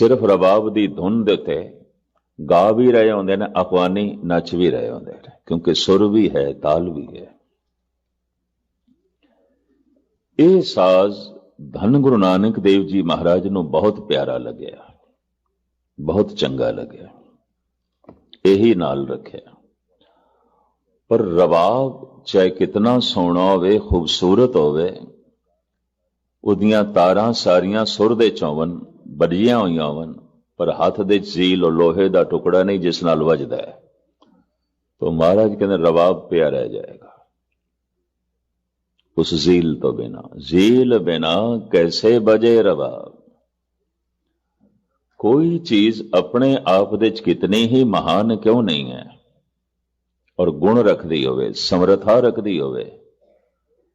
ਸਿਰਫ ਰਬਾਬ ਦੀ ਧੁਨ ਦੇ ਉੱਤੇ ਗਾ ਵੀ ਰਹੇ ਹੁੰਦੇ ਨੇ ਅਕਵਾਨੀ ਨੱਚ ਵੀ ਰਹੇ ਹੁੰਦੇ ਨੇ, ਕਿਉਂਕਿ ਸੁਰ ਵੀ ਹੈ, ਤਾਲ ਵੀ ਹੈ। ਇਹ ਸਾਜ਼ ਧੰਨ ਗੁਰੂ ਨਾਨਕ ਦੇਵ ਜੀ ਮਹਾਰਾਜ ਨੂੰ ਬਹੁਤ ਪਿਆਰਾ ਲੱਗਿਆ, ਬਹੁਤ ਚੰਗਾ ਲੱਗਿਆ, ਇਹੀ ਨਾਲ ਰੱਖਿਆ। ਪਰ ਰਬਾਬ ਚਾਹੇ ਕਿਤਨਾ ਸੋਹਣਾ ਹੋਵੇ, ਖੂਬਸੂਰਤ ਹੋਵੇ, ਉਹਦੀਆਂ ਤਾਰਾਂ ਸਾਰੀਆਂ ਸੁਰ ਦੇ ਚੌਵਨ ਬੜੀਆਂ ਹੋਈਆਂ ਹੋਣ ਪਰ ਹੱਥ ਦੇ ਜ਼ੀਲ ਉਹ ਲੋਹੇ ਦਾ ਟੁਕੜਾ ਨਹੀਂ ਜਿਸ ਨਾਲ ਵੱਜਦਾ ਹੈ। ਤੋ ਮਹਾਰਾਜ ਕਹਿੰਦੇ ਰਵਾਬ ਪਿਆ ਰਹਿ ਜਾਏਗਾ। ਉਸ ਜ਼ੀਲ ਤੋਂ ਬਿਨਾ, ਜ਼ੀਲ ਬਿਨਾ ਕੈਸੇ ਬਜੇ ਰਵਾਬ ਕੋਈ ਚੀਜ਼ ਆਪਣੇ ਆਪ ਦੇ ਚ ਕਿਤਨੀ ਹੀ ਮਹਾਨ ਕਿਉਂ ਨਹੀਂ ਹੈ? ਔਰ ਗੁਣ ਰੱਖਦੀ ਹੋਵੇ, ਸਮਰਥਾ ਰੱਖਦੀ ਹੋਵੇ,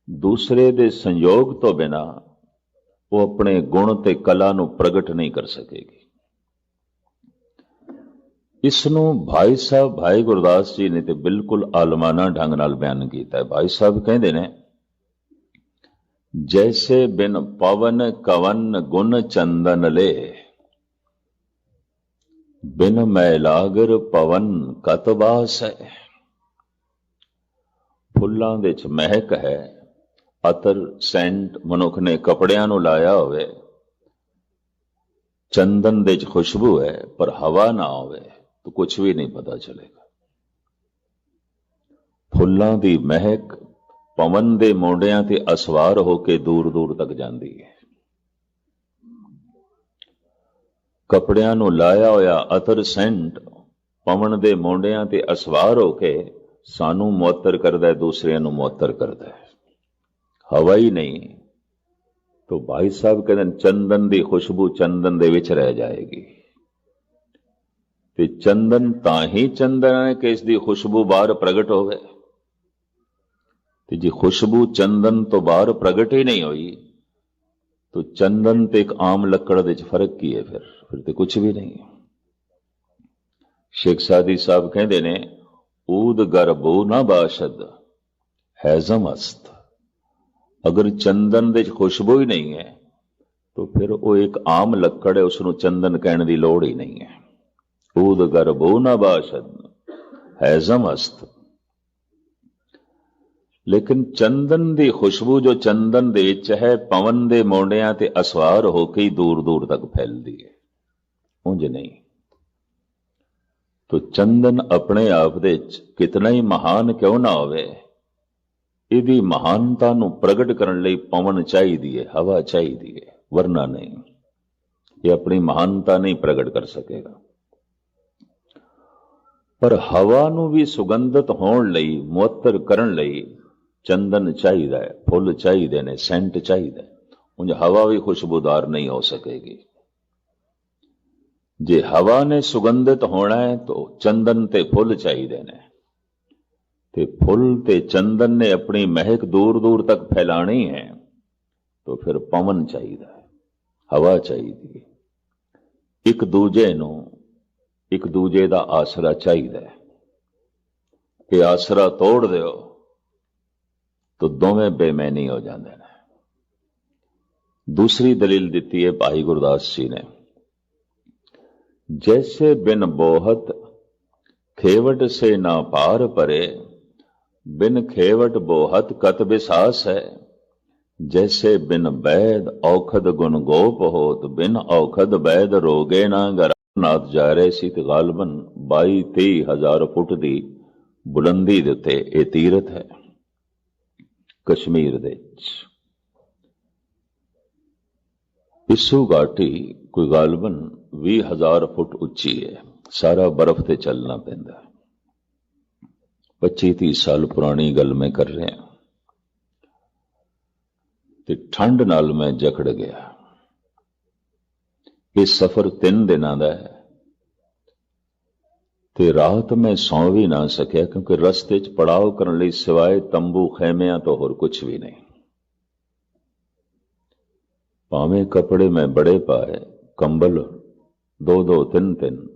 ਦੂਸਰੇ ਦੇ ਸੰਯੋਗ ਤੋਂ ਬਿਨਾ ਉਹ ਆਪਣੇ ਗੁਣ ਤੇ ਕਲਾ ਨੂੰ ਪ੍ਰਗਟ ਨਹੀਂ ਕਰ ਸਕੇਗੀ। ਇਸ ਨੂੰ ਭਾਈ ਸਾਹਿਬ, ਭਾਈ ਗੁਰਦਾਸ ਜੀ ਨੇ ਤੇ ਬਿਲਕੁਲ ਆਲਮਾਨਾ ਢੰਗ ਨਾਲ ਬਿਆਨ ਕੀਤਾ ਹੈ। ਭਾਈ ਸਾਹਿਬ ਕਹਿੰਦੇ ਨੇ, ਜੈਸੇ ਬਿਨ ਪਵਨ ਕਵਨ ਗੁਣ ਚੰਦਨ ਲੇ, ਬਿਨ ਮੈਲਾਗਰ ਪਵਨ ਕਤਬਾਸ ਹੈ ਫੁੱਲਾਂ ਦੇ ਚ ਮਹਿਕ ਹੈ ਅਤਰ, ਸੈਂਟ ਮਨੁੱਖ ਨੇ ਕਪੜਿਆਂ ਨੂੰ ਲਾਇਆ ਹੋਵੇ। ਚੰਦਨ ਦੇ ਚ ਖੁਸ਼ਬੂ ਹੈ, ਪਰ ਹਵਾ ਨਾ ਹੋਵੇ ਤਾਂ ਕੁਝ ਵੀ ਨਹੀਂ ਪਤਾ ਚਲੇਗਾ। ਫੁੱਲਾਂ ਦੀ ਮਹਿਕ ਪਵਨ ਦੇ ਮੋਢਿਆਂ ਤੇ ਅਸਵਾਰ ਹੋ ਕੇ ਦੂਰ ਦੂਰ ਤੱਕ ਜਾਂਦੀ ਹੈ। ਕਪੜਿਆਂ ਨੂੰ ਲਾਇਆ ਹੋਇਆ ਅਤਰ, ਸੈਂਟ ਪਵਨ ਦੇ ਮੋਢਿਆਂ ਤੇ ਅਸਵਾਰ ਹੋ ਕੇ ਸਾਨੂੰ ਮੁਅੱਤਰ ਕਰਦਾ ਹੈ, ਦੂਸਰਿਆਂ ਨੂੰ ਮੁਅੱਤਰ ਕਰਦਾ ਹੈ। ਹਵਾਈ ਨਹੀਂ, ਤੋ ਭਾਈ ਸਾਹਿਬ ਕਹਿੰਦੇ ਚੰਦਨ ਦੀ ਖੁਸ਼ਬੂ ਚੰਦਨ ਦੇ ਵਿੱਚ ਰਹਿ ਜਾਏਗੀ। ਤੇ ਚੰਦਨ ਤਾਂ ਹੀ ਚੰਦਨ ਹੈ ਕਿ ਇਸ ਦੀ ਖੁਸ਼ਬੂ ਬਾਹਰ ਪ੍ਰਗਟ ਹੋਵੇ। ਤੇ ਜੇ ਖੁਸ਼ਬੂ ਚੰਦਨ ਤੋਂ ਬਾਹਰ ਪ੍ਰਗਟ ਹੀ ਨਹੀਂ ਹੋਈ, ਤੋ ਚੰਦਨ ਤੇ ਇੱਕ ਆਮ ਲੱਕੜ ਦੇ ਵਿੱਚ ਫ਼ਰਕ ਕੀ ਹੈ ਫਿਰ? ਫਿਰ ਤੇ ਕੁਝ ਵੀ ਨਹੀਂ। ਸ਼ੇਖ ਸਾਦੀ ਸਾਹਿਬ ਕਹਿੰਦੇ ਨੇ, ਊਦ ਗਰਬੋ ਨਾ ਬਾਸ਼ਦ ਹੈਜ਼ਮ ਅਸਤ ਅਗਰ ਚੰਦਨ ਦੇ ਵਿੱਚ ਖੁਸ਼ਬੂ ਹੀ ਨਹੀਂ ਹੈ, ਤਾਂ ਫਿਰ ਉਹ ਇੱਕ ਆਮ ਲੱਕੜ ਹੈ ਉਸ ਨੂੰ ਚੰਦਨ ਕਹਿਣ ਦੀ ਲੋੜ ਹੀ ਨਹੀਂ ਹੈ। ਊਦ ਗਰਬੋ ਨਾ ਬਾਸ਼ਦ ਹੈਜ਼ਮ ਅਸਤ ਲੇਕਿਨ ਚੰਦਨ ਦੀ ਖੁਸ਼ਬੂ ਜੋ ਚੰਦਨ ਦੇ ਵਿੱਚ ਹੈ, ਪਵਨ ਦੇ ਮੋਢਿਆਂ ਤੇ ਅਸਵਾਰ ਹੋ ਕੇ ਹੀ ਦੂਰ ਦੂਰ ਤੱਕ ਫੈਲਦੀ ਹੈ। ਉਂਝ ਨਹੀਂ। ਤੋ ਚੰਦਨ ਆਪਣੇ ਆਪ ਦੇ ਵਿੱਚ ਕਿਤਨਾ ਹੀ ਮਹਾਨ ਕਿਉਂ ਨਾ ਹੋਵੇ ਇਹਦੀ ਮਹਾਨਤਾ ਨੂੰ ਪ੍ਰਗਟ ਕਰਨ ਲਈ ਪਵਨ ਚਾਹੀਦੀ ਹੈ ਹਵਾ ਚਾਹੀਦੀ ਹੈ ਵਰਨਾ ਨਹੀਂ। ਇਹ ਆਪਣੀ ਮਹਾਨਤਾ ਨਹੀਂ ਪ੍ਰਗਟ ਕਰ ਸਕੇਗਾ। ਪਰ ਹਵਾ ਨੂੰ ਵੀ ਸੁਗੰਧਤ ਹੋਣ ਲਈ ਮੁਅੱਤਰ ਕਰਨ ਲਈ ਚੰਦਨ ਚਾਹੀਦਾ ਹੈ ਫੁੱਲ ਚਾਹੀਦੇ ਨੇ, ਸੈਂਟ ਚਾਹੀਦਾ ਉਂਝ ਹਵਾ ਵੀ ਖੁਸ਼ਬੂਦਾਰ ਨਹੀਂ ਹੋ ਸਕੇਗੀ। ਜੇ ਹਵਾ ਨੇ ਸੁਗੰਧਿਤ ਹੋਣਾ ਹੈ ਤਾਂ ਚੰਦਨ ਤੇ ਫੁੱਲ ਚਾਹੀਦੇ ਨੇ। ਤੇ ਫੁੱਲ ਤੇ ਚੰਦਨ ਨੇ ਆਪਣੀ ਮਹਿਕ ਦੂਰ ਦੂਰ ਤੱਕ ਫੈਲਾਣੀ ਹੈ, ਤਾਂ ਫਿਰ ਪਵਨ ਚਾਹੀਦਾ ਹੈ, ਹਵਾ ਚਾਹੀਦੀ ਹੈ। ਇੱਕ ਦੂਜੇ ਨੂੰ, ਇੱਕ ਦੂਜੇ ਦਾ ਆਸਰਾ ਚਾਹੀਦਾ ਹੈ। ਕਿ ਆਸਰਾ ਤੋੜ ਦਿਓ, ਤਾਂ ਦੋਵੇਂ ਬੇਮੈਨੀ ਹੋ ਜਾਂਦੇ ਨੇ। ਦੂਸਰੀ ਦਲੀਲ ਦਿੱਤੀ ਹੈ ਭਾਈ ਗੁਰਦਾਸ ਜੀ ਨੇ। ਜੈਸੇ ਬਿਨ ਬੋਹਤ, ਖੇਵਟ ਸੇ ਨਾ ਪਾਰ ਪਰੇ ਬਿਨ ਖੇਵਟ ਬੋਹਤ ਕਤ ਵਿਸਾਸ ਹੈ। ਜੈਸੇ ਬਿਨ ਬੈਦ ਔਖਦ ਗੁਣ ਗੋਪ ਹੋਤ, ਬਿਨ ਔਖਦ ਬੈਦ ਰੋਗੇ ਨਾ ਗਰਨਾਥ ਜਾ ਰਹੇ ਸੀ ਤੇ ਗਾਲਬਨ 22 23 ਹਜ਼ਾਰ ਫੁੱਟ ਦੀ ਬੁਲੰਦੀ ਦੇ ਉੱਤੇ ਇਹ ਤੀਰਥ ਹੈ। ਕਸ਼ਮੀਰ ਦੇ ਵਿੱਚ। ਇਸੂ ਘਾਟੀ ਕੋਈ ਗਾਲਬਨ 20000 ਫੁੱਟ ਉੱਚੀ ਹੈ। ਸਾਰਾ ਬਰਫ਼ ਤੇ ਚੱਲਣਾ ਪੈਂਦਾ ਹੈ। 25 30 ਸਾਲ ਪੁਰਾਣੀ ਗੱਲ ਮੈਂ ਕਰ ਰਿਹਾ ਤੇ ਠੰਡ ਨਾਲ ਮੈਂ ਜਕੜ ਗਿਆ। ਇਹ ਸਫ਼ਰ 3 ਦਿਨਾਂ ਦਾ ਹੈ। ਤੇ ਰਾਤ ਮੈਂ ਸੌਂ ਵੀ ਨਾ ਸਕਿਆ, ਕਿਉਂਕਿ ਰਸਤੇ 'ਚ ਪੜਾਅ ਕਰਨ ਲਈ ਸਿਵਾਏ ਤੰਬੂ ਖੈਮਿਆਂ ਤੋਂ ਹੋਰ ਕੁਝ ਵੀ ਨਹੀਂ। ਭਾਵੇਂ ਕੱਪੜੇ ਮੈਂ ਬੜੇ ਪਾਏ, ਕੰਬਲ ਦੋ ਦੋ ਤਿੰਨ ਤਿੰਨ,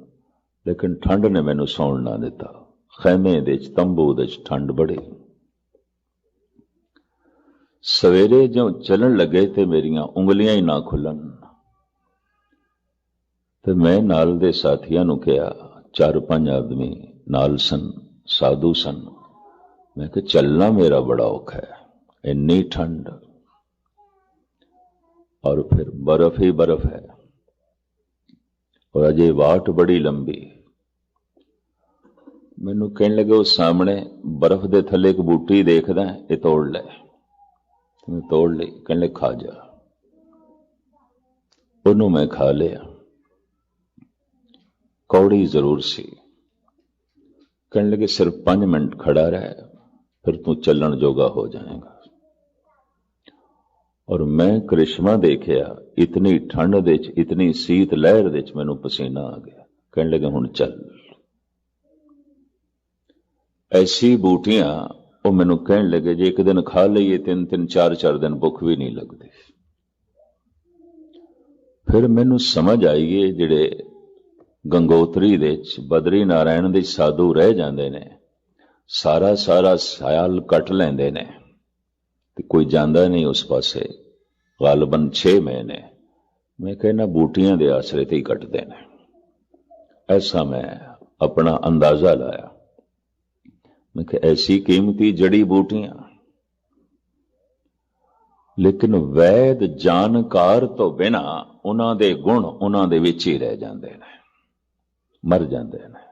ਲੇਕਿਨ ਠੰਡ ਨੇ ਮੈਨੂੰ ਸੌਣ ਨਾ ਦਿੱਤਾ। ਖੈਮੇ ਦੇ ਚ ਤੰਬੂ ਦੇ ਚ ਠੰਡ ਬੜੀ। ਸਵੇਰੇ ਜਦੋਂ ਚੱਲਣ ਲੱਗੇ ਤੇ ਮੇਰੀਆਂ ਉਂਗਲੀਆਂ ਹੀ ਨਾ ਖੁੱਲਣ। ਤੇ ਮੈਂ ਨਾਲ ਦੇ ਸਾਥੀਆਂ ਨੂੰ ਕਿਹਾ, ਚਾਰ ਪੰਜ ਆਦਮੀ ਨਾਲ ਸਨ, ਸਾਧੂ ਸਨ। ਮੈਂ ਕਿ ਚੱਲਣਾ ਮੇਰਾ ਬੜਾ ਔਖਾ ਹੈ, ਇੰਨੀ ਠੰਡ। ਔਰ ਫਿਰ ਬਰਫ਼ ਹੀ ਬਰਫ਼ ਹੈ। ਔਰ ਅਜੇ ਵਾਟ ਬੜੀ ਲੰਬੀ। ਮੈਨੂੰ ਕਹਿਣ ਲੱਗੇ, ਉਹ ਸਾਹਮਣੇ ਬਰਫ਼ ਦੇ ਥੱਲੇ ਇੱਕ ਬੂਟੀ ਦੇਖਦਾ ਇਹ ਤੋੜ ਲੈ। ਮੈਂ ਤੋੜ ਲਈ ਕਹਿਣ ਕਹਿੰਦੇ, ਖਾ ਜਾ। ਉਹਨੂੰ ਮੈਂ ਖਾ ਲਿਆ। ਕੌੜੀ ਜ਼ਰੂਰ ਸੀ। ਕਹਿਣ ਲੱਗੇ, ਸਿਰਫ 5 ਮਿੰਟ ਖੜਾ ਰਹਿ, ਫਿਰ ਤੂੰ ਚੱਲਣ ਜੋਗਾ ਹੋ ਜਾਏਗਾ। ਔਰ ਮੈਂ ਕ੍ਰਿਸ਼ਮਾ ਦੇਖਿਆ, ਇਤਨੀ ਠੰਡ ਦੇ ਵਿੱਚ, ਇਤਨੀ ਸੀਤ ਲਹਿਰ ਦੇ ਵਿੱਚ ਮੈਨੂੰ ਪਸੀਨਾ ਆ ਗਿਆ। ਕਹਿਣ ਲੱਗੇ, ਹੁਣ ਚੱਲ। ਐਸੀ ਬੂਟੀਆਂ, ਉਹ ਮੈਨੂੰ ਕਹਿਣ ਲੱਗੇ ਜੇ ਇੱਕ ਦਿਨ ਖਾ ਲਈਏ, ਤਿੰਨ ਤਿੰਨ, ਚਾਰ ਚਾਰ ਦਿਨ ਭੁੱਖ ਵੀ ਨਹੀਂ ਲੱਗਦੀ। ਫਿਰ ਮੈਨੂੰ ਸਮਝ ਆਈ ਇਹ ਜਿਹੜੇ ਗੰਗੋਤਰੀ ਦੇ ਵਿੱਚ ਬਦਰੀ ਨਾਰਾਇਣ ਦੇ ਸਾਧੂ ਰਹਿ ਜਾਂਦੇ ਨੇ। ਸਾਰਾ ਸਾਰਾ ਸਾਲ ਕੱਟ ਲੈਂਦੇ ਨੇ ਤੇ ਕੋਈ ਜਾਂਦਾ ਨਹੀਂ ਉਸ ਪਾਸੇ। ਗਾਲਬਨ 6 ਮਹੀਨੇ ਮੈਂ ਕਹਿੰਦਾ ਬੂਟੀਆਂ ਦੇ ਆਸਰੇ ਤੇ ਹੀ ਕੱਟਦੇ ਨੇ। ਐਸਾ ਮੈਂ ਆਪਣਾ ਅੰਦਾਜ਼ਾ ਲਾਇਆ। ਮੈਂ ਕਿ ਐਸੀ ਕੀਮਤੀ ਜੜੀ ਬੂਟੀਆਂ। ਲੇਕਿਨ ਵੈਦ ਜਾਣਕਾਰ ਤੋਂ ਬਿਨਾ ਉਹਨਾਂ ਦੇ ਗੁਣ ਉਹਨਾਂ ਦੇ ਵਿੱਚ ਹੀ ਰਹਿ ਜਾਂਦੇ ਨੇ, ਮਰ ਜਾਂਦੇ ਨੇ।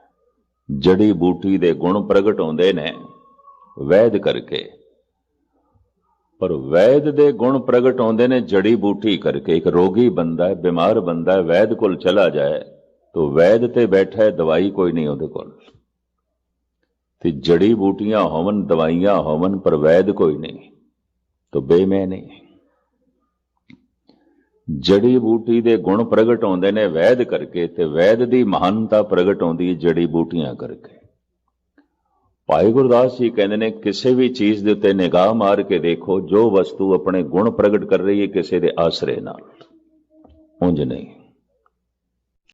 ਜੜੀ ਬੂਟੀ ਦੇ ਗੁਣ ਪ੍ਰਗਟ ਹੁੰਦੇ ਨੇ ਵੈਦ ਕਰਕੇ। ਪਰ ਵੈਦ ਦੇ ਗੁਣ ਪ੍ਰਗਟ ਹੁੰਦੇ ਨੇ, ਜੜੀ ਬੂਟੀ ਕਰਕੇ। ਇੱਕ ਰੋਗੀ ਬੰਦਾ ਹੈ, ਬਿਮਾਰ ਬੰਦਾ ਹੈ, ਵੈਦ ਕੋਲ ਚਲਾ ਜਾਏ, ਤਾਂ ਵੈਦ ਤੇ ਬੈਠਾ ਹੈ, ਦਵਾਈ ਕੋਈ ਨਹੀਂ ਉਹਦੇ ਕੋਲ। ਤੇ ਜੜੀ ਬੂਟੀਆਂ ਹੋਵਨ, ਦਵਾਈਆਂ ਹੋਵਨ, ਪਰ ਵੈਦ ਕੋਈ ਨਹੀਂ, ਤਾਂ ਨਹੀਂ ਜੜੀ ਬੂਟੀ ਦੇ ਗੁਣ ਪ੍ਰਗਟ ਹੁੰਦੇ ਨੇ ਵੈਦ ਕਰਕੇ ਤੇ ਵੈਦ ਦੀ ਮਹਾਨਤਾ ਪ੍ਰਗਟ ਹੁੰਦੀ ਹੈ ਜੜੀ ਬੂਟੀਆਂ ਕਰਕੇ। ਭਾਈ ਗੁਰਦਾਸ ਜੀ ਕਹਿੰਦੇ ਨੇ, ਕਿਸੇ ਵੀ ਚੀਜ਼ ਦੇ ਉੱਤੇ ਨਿਗਾਹ ਮਾਰ ਕੇ ਦੇਖੋ, ਜੋ ਵਸਤੂ ਆਪਣੇ ਗੁਣ ਪ੍ਰਗਟ ਕਰ ਰਹੀ ਹੈ ਕਿਸੇ ਦੇ ਆਸਰੇ ਨਾਲ। ਉਂਝ ਨਹੀਂ।